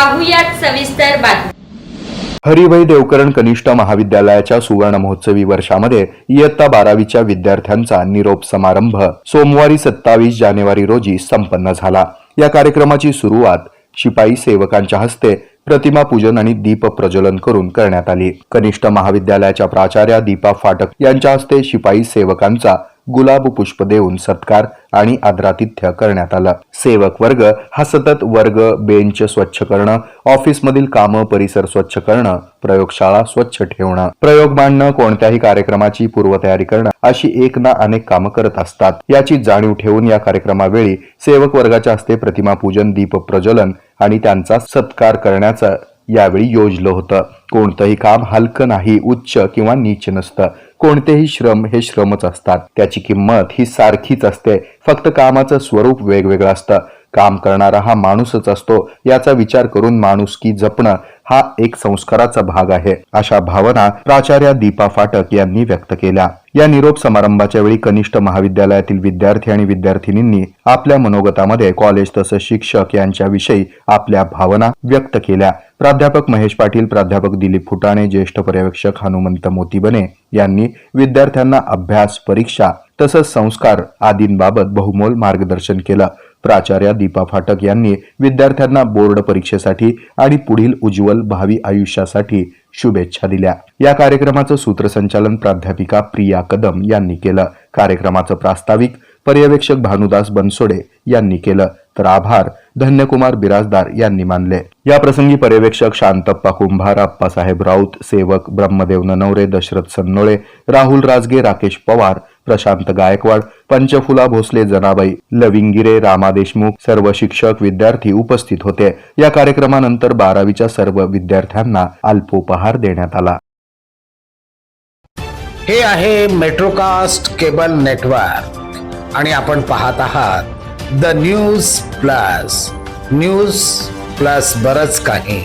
पाहूयात सविस्तर बातमी हरिभाई देवकरण कनिष्ठ महाविद्यालयाच्या सुवर्ण महोत्सवी वर्षामध्ये इयत्ता बारावीच्या विद्यार्थ्यांचा निरोप समारंभ सोमवारी सत्तावीस जानेवारी रोजी संपन्न झाला. या कार्यक्रमाची सुरुवात शिपाई सेवकांच्या हस्ते प्रतिमा पूजन आणि दीप प्रज्वलन करून करण्यात आली. कनिष्ठ महाविद्यालयाच्या प्राचार्या दीपा फाटक यांच्या हस्ते शिपाई सेवकांचा गुलाब पुष्प देऊन सत्कार आणि आदरातिथ्य करण्यात आलं. सेवक वर्ग हा सतत वर्ग बेंच स्वच्छ करणं ऑफिसमधील कामं परिसर स्वच्छ करणं प्रयोगशाळा स्वच्छ ठेवणं प्रयोग मांडणं कोणत्याही कार्यक्रमाची पूर्वतयारी करणं अशी एक ना अनेक कामं करत असतात. याची जाणीव ठेवून या कार्यक्रमावेळी सेवक वर्गाच्या हस्ते प्रतिमा पूजन दीप प्रज्वलन आणि त्यांचा सत्कार करण्याचं यावेळी योजलं होतं. कोणतंही काम हलकं नाही उच्च किंवा नीच नसतं. कोणतेही श्रम हे श्रमच असतात. त्याची किंमत ही सारखीच असते. फक्त कामाचं स्वरूप वेगवेगळं असतं. काम करणारा हा माणूसच असतो याचा विचार करून माणुसकी जपणं हा एक संस्काराचा भाग आहे अशा भावना प्राचार्या दीपा फाटक यांनी व्यक्त केल्या. या निरोप समारंभाच्या वेळी कनिष्ठ महाविद्यालयातील विद्यार्थी आणि विद्यार्थिनींनी आपल्या मनोगतामध्ये कॉलेज तसंच शिक्षक यांच्याविषयी आपल्या भावना व्यक्त केल्या. प्राध्यापक महेश पाटील प्राध्यापक दिलीप फुटाणे ज्येष्ठ पर्यवेक्षक हनुमंत मोतीबने यांनी विद्यार्थ्यांना अभ्यास परीक्षा तसंच संस्कार आदींबाबत बहुमोल मार्गदर्शन केलं. प्राचार्या दीपा फाटक यांनी विद्यार्थ्यांना बोर्ड परीक्षेसाठी आणि पुढील उज्ज्वल भावी आयुष्यासाठी शुभेच्छा दिल्या. या कार्यक्रमाचं सूत्रसंचालन प्राध्यापिका प्रिया कदम यांनी केलं. कार्यक्रमाचं प्रास्ताविक पर्यवेक्षक भानुदास बनसोडे यांनी केलं. तर आभार धन्यकुमार बिराजदार यांनी मानले. या प्रसंगी पर्यवेक्षक शांतप्पा कुंभार अप्पासाहेब राऊत सेवक ब्रह्मदेव ननवरे दशरथ सन्नोळे राहुल राजगे राकेश पवार प्रशांत गायकवाड पंचफुला भोसले जनाबाई लविंगिरे रामा देशमुख सर्व शिक्षक विद्यार्थी उपस्थित होते. या कार्यक्रमानंतर बारावीच्या सर्व विद्यार्थ्यांना अल्पोपहार देण्यात आला. हे आहे मेट्रोकास्ट केबल नेटवर्क आणि आपण पाहत आहात the news plus. News plus बरच काही.